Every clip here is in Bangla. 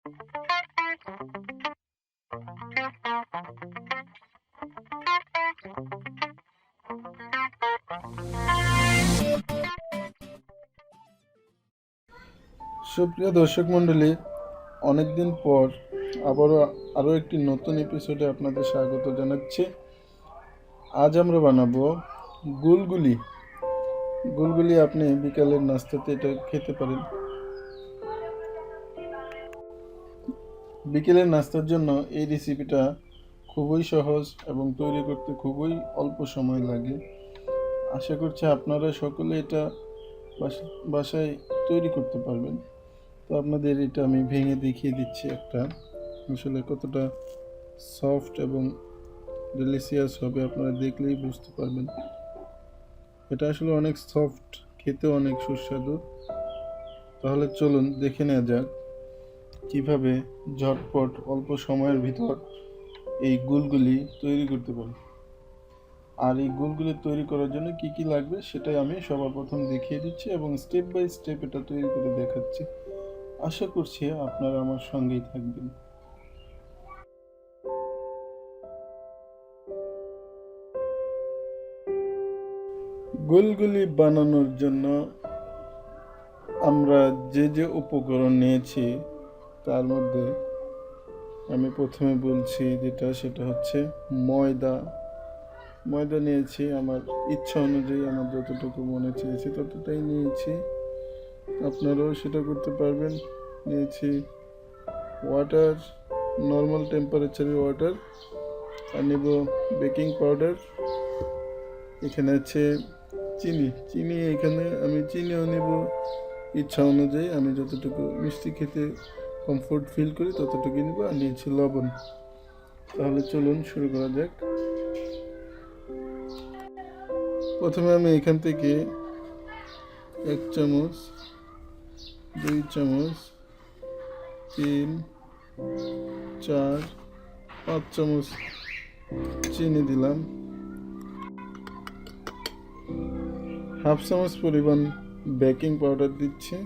সুপ্রিয় দর্শক মণ্ডলী, অনেকদিন পর আবারও আরও একটি নতুন এপিসোডে আপনাদের স্বাগত জানাচ্ছি। আজ আমরা বানাবো গুলগুলি। গুলগুলি আপনি বিকালের নাস্তাতে এটা খেতে পারেন। বিকেলের নাস্তার জন্য এই রেসিপিটা খুবই সহজ এবং তৈরি করতে খুবই অল্প সময় লাগে। আশা করছি আপনারা সকলে এটা বাসা- বাসায় তৈরি করতে পারবেন। তো আপনাদের এটা আমি ভেঙে দেখিয়ে দিচ্ছি একটা। আসলে কতটা সফট এবং ডেলিসিয়াস হবে আপনারা দেখলেই বুঝতে পারবেন। এটা আসলে অনেক সফট খেতে অনেক সুস্বাদু। তাহলে চলুন দেখে নেওয়া যাক। কীভাবে ঝটপট অল্প সময়ের ভিতর এই গুলগুলি তৈরি করতে পারি? আর এই গুলগুলি তৈরি করার জন্য কি কি লাগবে সেটাই আমি সবার প্রথম দেখিয়ে দিচ্ছি এবং স্টেপ বাই স্টেপ এটা তৈরি করে দেখাচ্ছি। আশা করছি আপনারা আমার সঙ্গেই থাকবেন। গোলগুলি বানানোর জন্য আমরা যে যে উপকরণ নিয়েছি তার মধ্যে আমি প্রথমে বলছি যেটা, সেটা হচ্ছে ময়দা। ময়দা নিয়েছি আমার ইচ্ছা অনুযায়ী, আমার যতটুকু মনে চেয়েছি ততটাই নিয়েছি। আপনারাও সেটা করতে পারবেন। নিয়েছি ওয়াটার নর্মাল টেম্পারেচারের ওয়াটার আর নেব বেকিং পাউডার এখানে আছে চিনি। চিনি এখানে আমি চিনিও নেব। ইচ্ছা অনুযায়ী আমি যতটুকু মিষ্টি খেতে কমফোর্ট ফিল করি ততটুকু নেব আর নিয়েছি লবণ। তাহলে চলুন শুরু করা যাক। প্রথমে আমি এখান থেকে এক চামচ, দুই চামচ, তিন, চার, পাঁচ চামচ চিনি দিলাম। হাফ চামচ পরিমাণ বেকিং পাউডার দিচ্ছি।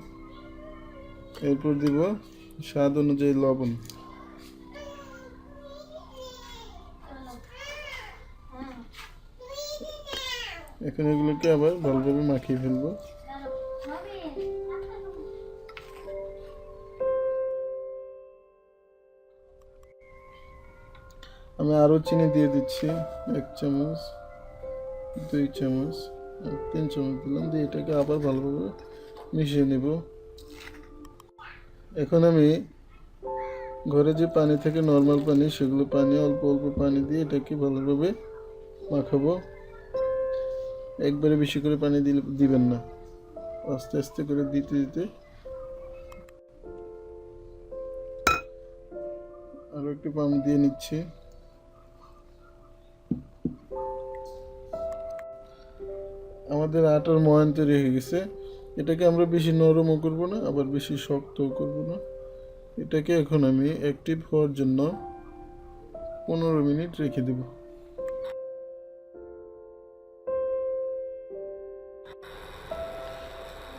এরপর দিব স্বাদ অনুযায়ী লবণ। এখন এগুলোকে আবার ভালোভাবে মাখিয়ে ফেলব। আমি আরও চিনি দিয়ে দিচ্ছি, এক চামচ, দুই চামচ তিন চামচ দিলাম, দিয়ে এটাকে আবার ভালোভাবে মিশিয়ে নেব। এখন আমি ঘরে যে পানি থেকে নর্মাল পানি, সেগুলো পানি, অল্প অল্প পানি দিয়ে এটাকে ভালোভাবে মাখাবো। একবারে বেশি করে পানি দিলে, দিবেন না। আস্তে আস্তে করে দিতে দিতে আরও একটু পানি দিয়ে নিচ্ছি। আমাদের আটার ময়ান তৈরি হয়ে গেছে। এটাকে আমরা বেশি নরমও করব না, আবার বেশি শক্তও করব না। এটাকে এখন আমি অ্যাক্টিভ হওয়ার জন্য পনেরো মিনিট রেখে দেব।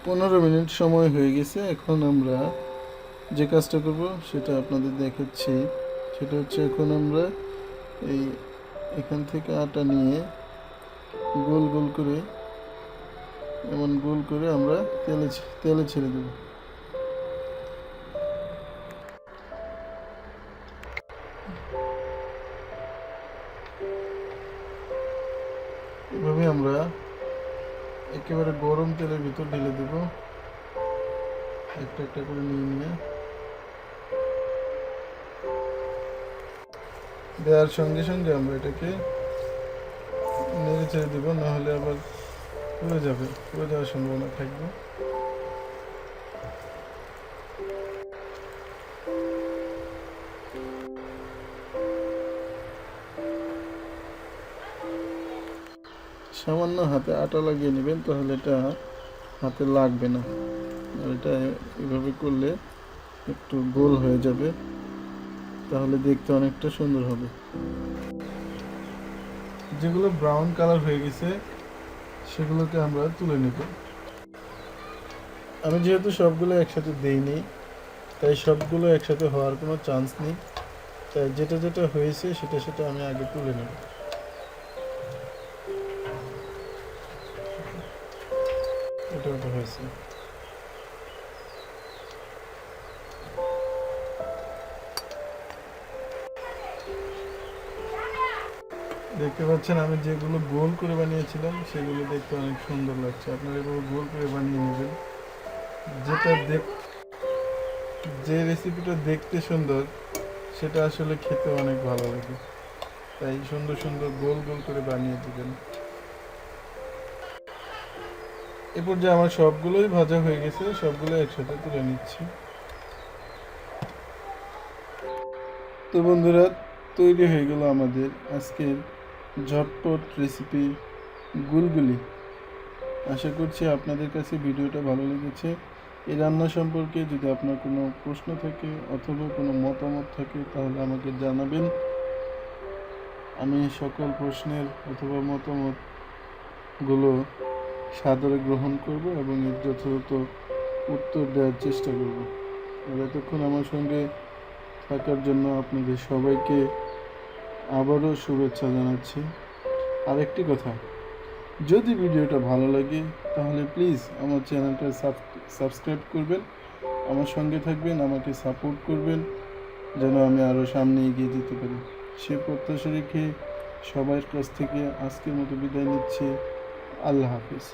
পনেরো মিনিট সময় হয়ে গেছে, এখন আমরা যে কাজটা করব সেটা আপনাদের দেখাচ্ছি। সেটা হচ্ছে এখন আমরা এই এখান থেকে আটা নিয়ে গোল গোল করে এমন গোল করে আমরা তেলে তেলে ছেড়ে দেব। এভাবে আমরা একেবারে গরম তেলের ভিতর ঢেলে দেব। একটা একটা করে নিয়ে নিয়ে। দেওয়ার সঙ্গে সঙ্গে আমরা এটাকে নেড়ে ছেড়ে দেবো নাহলে আবার পুড়ে যাবে পুড়ে যাওয়ার সম্ভাবনা থাকবে। সামান্য হাতে আটা লাগিয়ে নেবেন তাহলে এটা হাতে লাগবে না। আর এটা এভাবে করলে একটু গোল হয়ে যাবে তাহলে দেখতে অনেকটা সুন্দর হবে। যেগুলো ব্রাউন কালার হয়ে গেছে সেগুলোকে আমরা তুলে নেব। আমি যেহেতু সবগুলো একসাথে দেইনি, তাই সবগুলো একসাথে হওয়ার কোনো চান্স নেই। তাই যেটা যেটা হয়েছে, সেটা সেটা আমি আগে তুলে নেব। এটা হয়েছে। দেখতে পাচ্ছেন আমি যেগুলো গোল করে বানিয়েছিলাম সেগুলো দেখতে অনেক সুন্দর লাগছে। আপনারা এগুলো গোল করে বানিয়ে নেবেন। যেটা দেখ যে রেসিপিটা দেখতে সুন্দর সেটা আসলে খেতে অনেক ভালো লাগে। তাই সুন্দর সুন্দর গোল গোল করে বানিয়ে দেবেন। এরপর যে আমার সবগুলোই ভাজা হয়ে গেছে সবগুলো একসাথে তুলে নিচ্ছি। তো বন্ধুরা তৈরি হয়ে গেল আমাদের আজকের ঝটপট রেসিপি গুলগুলি। আশা করছি আপনাদের কাছে ভিডিওটা ভালো লেগেছে। এই রান্না সম্পর্কে যদি আপনার কোনো প্রশ্ন থাকে অথবা কোনো মতামত থাকে, তাহলে আমাকে জানাবেন। আমি সকল প্রশ্নের অথবা মতামতগুলো সাদরে গ্রহণ করব এবং এর যথাযথ উত্তর দেওয়ার চেষ্টা করব। এতক্ষণ আমার সঙ্গে থাকার জন্য আপনাদের সবাইকে আবারও শুভেচ্ছা জানাচ্ছি। আরেকটি কথা, যদি ভিডিওটা ভালো লাগে, তাহলে প্লিজ আমার চ্যানেলটা সাবস্ক্রাইব করবেন, আমার সঙ্গে থাকবেন, আমাকে সাপোর্ট করবেন, যেন আমি আরও সামনে এগিয়ে যেতে পারি। সে প্রত্যাশা রেখে সবার কাছ থেকে আজকের মতো বিদায় নিচ্ছি। আল্লাহ হাফিজ।